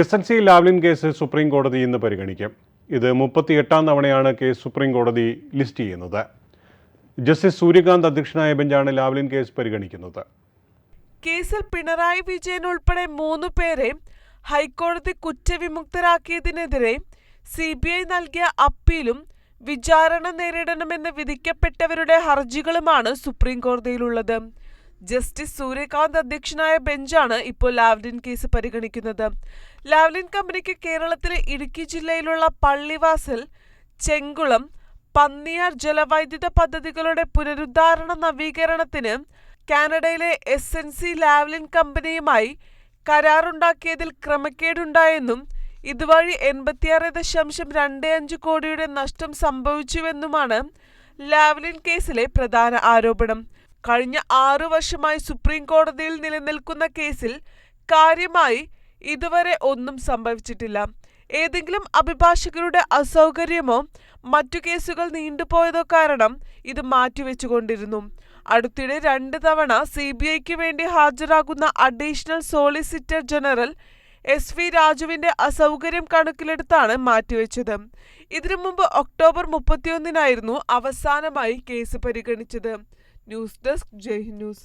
S N C Lavalin case supreme കോടതി ഇന്ന് പരിഗണിക്കും. ഇത് മുപ്പത്തിയെട്ടാം തവണയാണ് കേസ് സുപ്രീം കോടതി ലിസ്റ്റ് ചെയ്യുന്നത്. ജസ്റ്റിസ് സൂര്യകാന്ത് അധ്യക്ഷനായ ബെഞ്ചാണ് ലാവ്ലിൻ കേസ് പരിഗണിക്കുന്നത്. കേസിൽ പിണറായി വിജയൻ ഉൾപ്പെടെ മൂന്ന് പേരെ ഹൈക്കോടതി കുറ്റവിമുക്തരാക്കിയതിനെതിരെ സി ബി ഐ നൽകിയ അപ്പീലും വിചാരണ നേരിടണമെന്ന് വിധിക്കപ്പെട്ടവരുടെ ഹർജികളുമാണ് സുപ്രീം കോടതിയിലുള്ളത്. ജസ്റ്റിസ് സൂര്യകാന്ത് അധ്യക്ഷനായ ബെഞ്ചാണ് ഇപ്പോൾ ലാവ്ലിൻ കേസ് പരിഗണിക്കുന്നത്. ലാവ്ലിൻ കമ്പനിക്ക് കേരളത്തിലെ ഇടുക്കി ജില്ലയിലുള്ള പള്ളിവാസൽ ചെങ്കുളം പന്നിയാർ ജലവൈദ്യുത പദ്ധതികളുടെ പുനരുദ്ധാരണ നവീകരണത്തിന് കാനഡയിലെ എസ് എൻ സി ലാവ്ലിൻ കമ്പനിയുമായി കരാറുണ്ടാക്കിയതിൽ ക്രമക്കേടുണ്ടായെന്നും ഇതുവഴി എൺപത്തിയാറ് ദശാംശം രണ്ട് അഞ്ച് കോടിയുടെ നഷ്ടം സംഭവിച്ചുവെന്നുമാണ് ലാവ്ലിൻ കേസിലെ പ്രധാന ആരോപണം. കഴിഞ്ഞ ആറു വർഷമായി സുപ്രീം കോടതിയിൽ നിലനിൽക്കുന്ന കേസിൽ കാര്യമായി ഇതുവരെ ഒന്നും സംഭവിച്ചിട്ടില്ല. ഏതെങ്കിലും അഭിഭാഷകരുടെ അസൗകര്യമോ മറ്റു കേസുകൾ നീണ്ടുപോയതോ കാരണം ഇത് മാറ്റിവെച്ചുകൊണ്ടിരുന്നു. അടുത്തിടെ രണ്ട് തവണ സി ബി ഐക്ക് വേണ്ടി ഹാജരാകുന്ന additional solicitor general S V രാജുവിന്റെ അസൗകര്യം കണക്കിലെടുത്താണ് മാറ്റിവെച്ചത്. ഇതിനു മുമ്പ് ഒക്ടോബർ മുപ്പത്തിയൊന്നിനായിരുന്നു അവസാനമായി കേസ് പരിഗണിച്ചത്. ന്യൂസ് ഡെസ്ക് ജയ് ന്യൂസ്